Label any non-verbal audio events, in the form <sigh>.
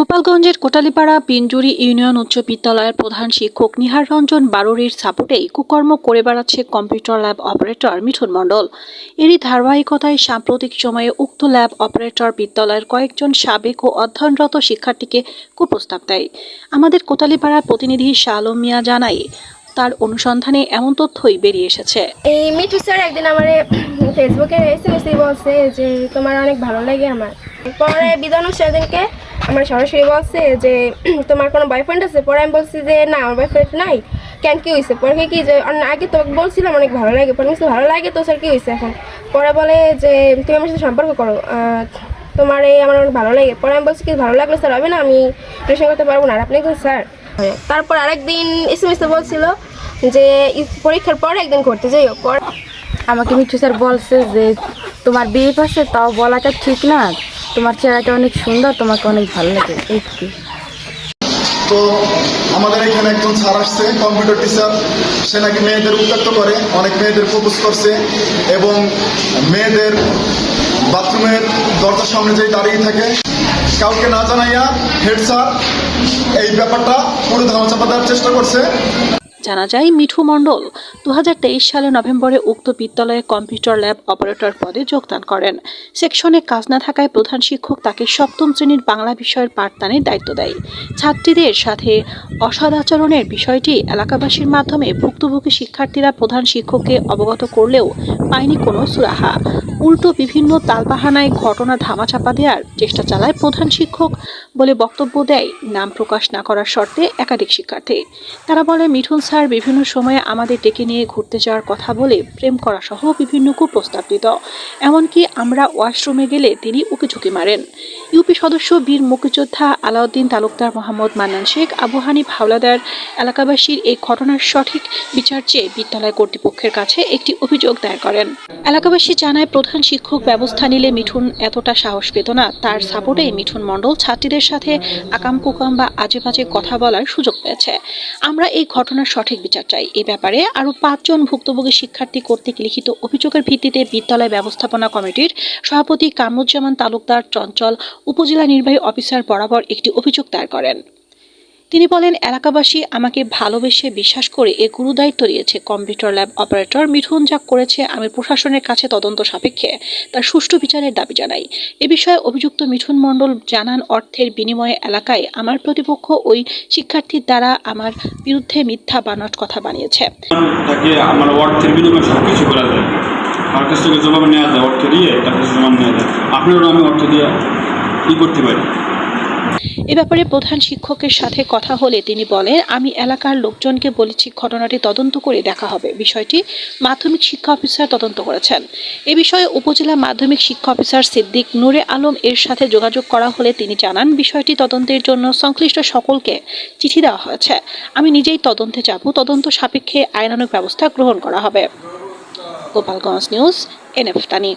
গোপালগঞ্জের কোটালীপাড়া পিঞ্জুরি ইউনিয়ন উচ্চ বিদ্যালয়ের প্রধান শিক্ষক নিহার রঞ্জন বারুরির সাপোর্টেই কুকর্ম করে বেড়াচ্ছে computer lab operator Mithun Mondal. এরই ধারাবাহিকতায় সাম্প্রতিক সময়ে উক্ত ল্যাব অপারেটর বিদ্যালয়ের কয়েকজন সাবেক ও অধ্যয়নরত শিক্ষার্থীকে কুপ্রস্তাব দেয়। আমাদের কোটালীপাড়ার প্রতিনিধি শাহ আলম মিয়া জানায়, তার অনুসন্ধানে এমন তথ্যই বেরিয়ে এসেছে। এই মিঠু স্যার একদিন আমার ফেসবুকে এসএমএস বলছে যে তোমার অনেক ভালো লাগে আমার। পরে বিধান সেদিনকে আমার সরাসরি বলছে যে <clears throat> তোমার কোনো বয়ফ্রেন্ড আছে? পরে আমি বলছি যে না আমার বয়ফ্রেন্ড নাই। কেন কি হয়েছে পরে কি যে আগে তোমাকে বলছিলাম অনেক ভালো লাগে। পরে বলছি, ভালো লাগে তো স্যার কি হয়েছে এখন? পরে বলে যে তুমি আমার সাথে সম্পর্ক করো। তোমার এই আমার অনেক ভালো লাগে। পরে আমি বলছি কি ভালো লাগল স্যার? হবে না আমি টিউশন করতে পারব না। আর আপনি স্যার। তারপর আরেকদিন এসএমএস বলছিল যে পরীক্ষার পরে একদিন করতে যাই পর আমাকে মিঠু স্যার বলছে যে তোমার বিয়ে আছে তাও বলাটা ঠিক না। তোমার চেহারাটা অনেক সুন্দর, তোমাকে অনেক ভালো লাগে। কি তো। আমাদের এখানে একজন স্যার আসছে কম্পিউটার টিচার সে নাকি মেয়েদের উত্তক্ত করে, অনেক মেয়েদের প্রপোজ করছে এবং মেয়েদের বাথরুমের দরজার সামনে যেই দাঁড়িয়ে থাকে, কাউকে না জানাইয়া হেড স্যার এই ব্যাপারটা পুরো ধামাচাপা দেওয়ার চেষ্টা করছে। জানা যায়, মিঠু মণ্ডল দুহাজার তেইশ সালে নভেম্বরে উক্ত বিদ্যালয়ে কম্পিউটার ল্যাব অপারেটর পদে যোগদান করেন। সেকশনে কাজ না থাকায় প্রধান শিক্ষক তাকে সপ্তম শ্রেণির বাংলা বিষয়ের পাঠদানের দায়িত্ব দেয়। ছাত্রীদের সাথে অসদাচরণের বিষয়টি এলাকাবাসীর মাধ্যমে ভুক্তভোগী শিক্ষার্থীরা প্রধান শিক্ষককে অবগত করলেও পায়নি কোনো সুরাহা। উল্টো বিভিন্ন তালবাহানায় ঘটনা ধামাচাপা দেওয়ার চেষ্টা চালায় প্রধান শিক্ষক। বলে বক্তব্য দেয় নাম প্রকাশ না করার শর্তে একাধিক শিক্ষার্থী। তারা বলে, মিঠুন স্যার বিভিন্ন সময়ে আমাদের ডেকে নিয়ে ঘুরতে যাওয়ার কথা বলে প্রেম করা সহ বিভিন্ন কুপ্রস্তাব দিত এমনকি আমরা ওয়াশরুমে গেলে তিনি উকিঝুঁকি মারেন। ইউপি সদস্য বীর মুক্তিযোদ্ধা আলাউদ্দিন তালুকদার মোহাম্মদ মান্নান শেখ, আবু হানিফ হাওলাদার এলাকাবাসীর এই ঘটনার সঠিক বিচার চেয়ে বিদ্যালয় কর্তৃপক্ষের কাছে একটি অভিযোগ দায়ের করেন। এলাকাবাসী জানায়, প্রধান শিক্ষক ব্যবস্থা নিলে মিঠুন এতটা সাহস পেত না। তার সাপোর্টে মিঠুন মণ্ডল ছাত্রীদের সাথে আকাম কুকাম বা আজে বাজে কথা বলার সুযোগ পেয়েছে। আমরা এই ঘটনার সঠিক বিচার চাই। এ ব্যাপারে আরও পাঁচজন ভুক্তভোগী শিক্ষার্থী কর্তৃক লিখিত অভিযোগের ভিত্তিতে বিদ্যালয় ব্যবস্থাপনা কমিটির সভাপতি কামরুজ্জামান তালুকদার চঞ্চল, উপজেলা নির্বাহী অফিসার বরাবর একটি অভিযোগ দায়ের করেন। তিনি বলেন, এলাকাবাসী আমাকে ভালোবেসে বিশ্বাস করে এ গুরু দায়িত্ব দিয়েছে। কম্পিউটার ল্যাব অপারেটর মিঠুন যা করেছে আমি প্রশাসনের কাছে তদন্ত সাপেক্ষে তার সুষ্ঠু বিচারের দাবি জানাই। এ বিষয়ে অভিযুক্ত মিঠুন মণ্ডল জানান, অর্থের বিনিময়ে এলাকায় আমার প্রতিপক্ষ ওই শিক্ষার্থীর দ্বারা আমার বিরুদ্ধে মিথ্যা বানট কথা বানিয়েছে। তাকে আমার অর্থের বিনিময়ে করা যায়। তার কাছ থেকে নেওয়া যায়, অর্থ দিয়ে তার কাছে নেওয়া যায়। আপনারও আমি অর্থ দিয়ে করতে পারি। এ ব্যাপারে প্রধান শিক্ষকের সাথে কথা হলে তিনি বলেন, আমি এলাকার লোকজনকে বলেছি ঘটনাটি তদন্ত করে দেখা হবে। বিষয়টি মাধ্যমিক শিক্ষা অফিসার তদন্ত করেছেন। এ বিষয়ে উপজেলা মাধ্যমিক শিক্ষা অফিসার সিদ্দিক নূরে আলম এর সাথে যোগাযোগ করা হলে তিনি জানান, বিষয়টি তদন্তের জন্য সংশ্লিষ্ট সকলকে চিঠি দেওয়া হয়েছে। আমি নিজেই তদন্তে যাব। তদন্ত সাপেক্ষে আইনানুগ ব্যবস্থা গ্রহণ করা হবে। গোপালগঞ্জ নিউজ, এনএফ টানি।